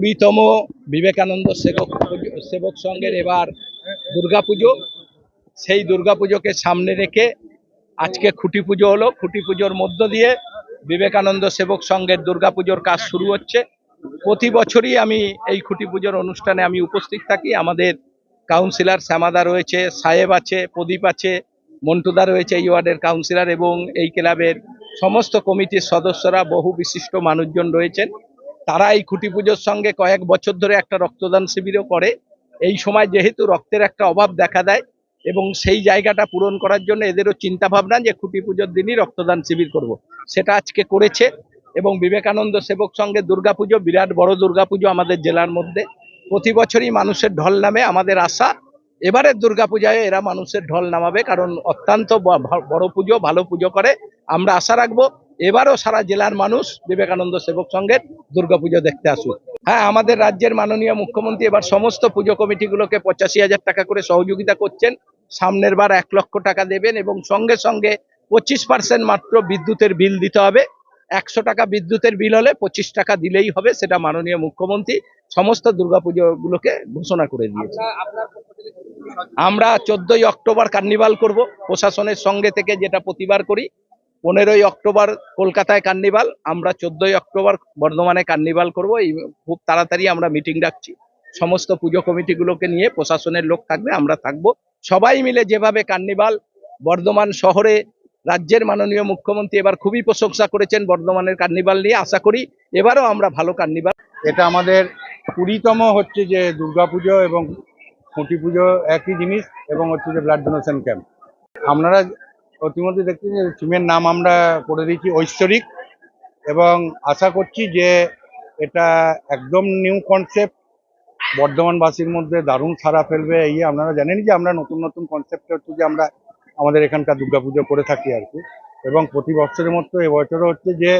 কুড়িতম বিবেকানন্দ সেবক সেবক সংঘের এবার দুর্গাপুজো। সেই দুর্গাপুজোকে সামনে রেখে আজকে খুঁটি পুজো হলো। খুঁটি পুজোর মধ্য দিয়ে বিবেকানন্দ সেবক সংঘের দুর্গাপুজোর কাজ শুরু হচ্ছে। প্রতি বছরই আমি এই খুঁটি পুজোর অনুষ্ঠানে আমি উপস্থিত থাকি। আমাদের কাউন্সিলর শ্যামাদা রয়েছে, সাহেব আছে, প্রদীপ আছে, মন্টুদা রয়েছে এই ওয়ার্ডের কাউন্সিলর এবং এই ক্লাবের সমস্ত কমিটির সদস্যরা, বহু বিশিষ্ট মানুষজন রয়েছেন। তারা এই খুঁটি পুজোর সঙ্গে কয়েক বছর ধরে একটা রক্তদান শিবিরও করে। এই সময় যেহেতু রক্তের একটা অভাব দেখা দেয় এবং সেই জায়গাটা পূরণ করার জন্য এদেরও চিন্তা ভাবনা যে খুঁটি পুজোর দিনই রক্তদান শিবির করব। সেটা আজকে করেছে এবং বিবেকানন্দ সেবক সঙ্গে দুর্গাপুজো, বিরাট বড় দুর্গাপুজো আমাদের জেলার মধ্যে। প্রতি বছরই মানুষের ঢল নামে আমাদের আশা। এবারের দুর্গাপূজায় এরা মানুষের ঢল নামাবে কারণ অত্যন্ত বড় পুজো, ভালো পুজো করে। আমরা আশা রাখব এবারও সারা জেলার মানুষ বিবেকানন্দ সেবক সঙ্গের দুর্গাপুজো দেখতে আসুক। হ্যাঁ আমাদের রাজ্যের মাননীয় মুখ্যমন্ত্রী এবার সমস্ত পুজো কমিটিগুলোকে পঁচাশি হাজার টাকা করে সহযোগিতা করছেন। সামনের বার এক লক্ষ টাকা দেবেন এবং সঙ্গে সঙ্গে পঁচিশ পার্সেন্ট মাত্র বিদ্যুতের বিল দিতে হবে। একশো টাকা বিদ্যুতের বিল হলে পঁচিশ টাকা দিলেই হবে, সেটা মাননীয় মুখ্যমন্ত্রী সমস্ত দুর্গাপুজোগুলোকে ঘোষণা করে দিয়েছে। আমরা চোদ্দই অক্টোবর কার্নিভাল করব। প্রশাসনের সঙ্গে থেকে যেটা প্রতিবার করি পনেরোই অক্টোবর কলকাতায় কার্নিভাল আমরা চোদ্দই অক্টোবর বর্ধমানে কার্নিভাল করব। এই খুব তাড়াতাড়ি আমরা মিটিং ডাকছি সমস্ত পুজো কমিটিগুলোকে নিয়ে প্রশাসনের লোক থাকবে, আমরা থাকব। সবাই মিলে যেভাবে কার্নিভাল বর্ধমান শহরে রাজ্যের মাননীয় মুখ্যমন্ত্রী এবার খুবই প্রশংসা করেছেন বর্ধমানের কার্নিভাল নিয়ে। আশা করি এবারও আমরা ভালো কার্নিভাল এটা আমাদের কুড়িতম হচ্ছে যে দুর্গাপুজো এবং খুঁটি পুজো একই জিনিস এবং হচ্ছে যে ব্লাড ডোনেশন ক্যাম্প আপনারা ইতিমধ্যে দেখছেন যে থিমের নাম আমরা করে দিয়েছি ঐশ্বরিক এবং আশা করছি যে এটা একদম নিউ কনসেপ্ট বর্ধমানবাসীর মধ্যে দারুণ সাড়া ফেলবে এই আপনারা জানেন যে আমরা নতুন নতুন কনসেপ্ট হচ্ছে যে আমরা আমাদের এখানকার দুর্গাপুজো করে থাকি আর কি। এবং প্রতি বছরের মতো এবছরও হচ্ছে যে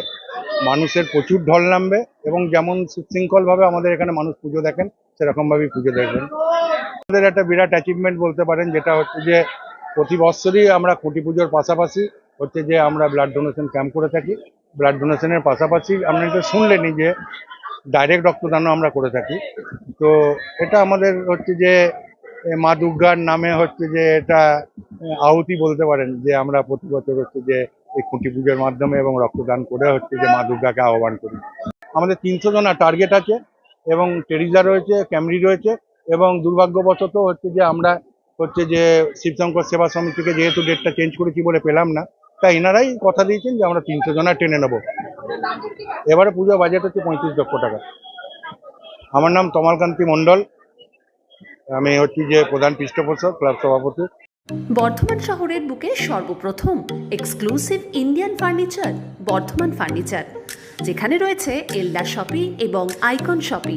মানুষের প্রচুর ঢল নামবে এবং যেমন সুশৃঙ্খলভাবে আমাদের এখানে মানুষ পুজো দেখেন, সেরকমভাবেই পুজো দেখবেন। আমাদের একটা বিরাট অ্যাচিভমেন্ট বলতে পারেন, যেটা হচ্ছে যে প্রতি বছরই আমরা খুঁটি পুজোর পাশাপাশি হচ্ছে যে আমরা ব্লাড ডোনেশন ক্যাম্প করে থাকি। ব্লাড ডোনেশনের পাশাপাশি আপনি তো শুনলেনই যে ডাইরেক্ট রক্তদানও আমরা করে থাকি। তো এটা আমাদের হচ্ছে যে মা দুর্গার নামে হচ্ছে যে এটা আহুতি বলতে পারেন যে আমরা প্রতি বছর হচ্ছে যে এই খুঁটি পুজোর মাধ্যমে এবং রক্তদান করে হচ্ছে যে মা দুর্গাকে আহ্বান করি। আমাদের তিনশো জনা টার্গেট আছে এবং টেরিজা রয়েছে, ক্যামরি রয়েছে এবং দুর্ভাগ্যবশত হচ্ছে যে আমরা হচ্ছে যে শিবশঙ্কর সেবা সমিতিকে যেহেতু ডেটটা চেঞ্জ করেছি বলে পেলাম না, তাই এনারাই কথা দিয়েছেন যে আমরা তিনশো জনা টেনে নেব। এবারে পুজো বাজেট হচ্ছে পঁয়ত্রিশ লক্ষ টাকা। আমার নাম তমালকান্তি মণ্ডল। আমি হচ্ছি যে প্রধান পৃষ্ঠপোষক, ক্লাব সভাপতি। বর্ধমান শহরের বুকে সর্বপ্রথম exclusive Indian furniture Bardhaman furniture যেখানে রয়েছে এলডা শপি এবং আইকন শপি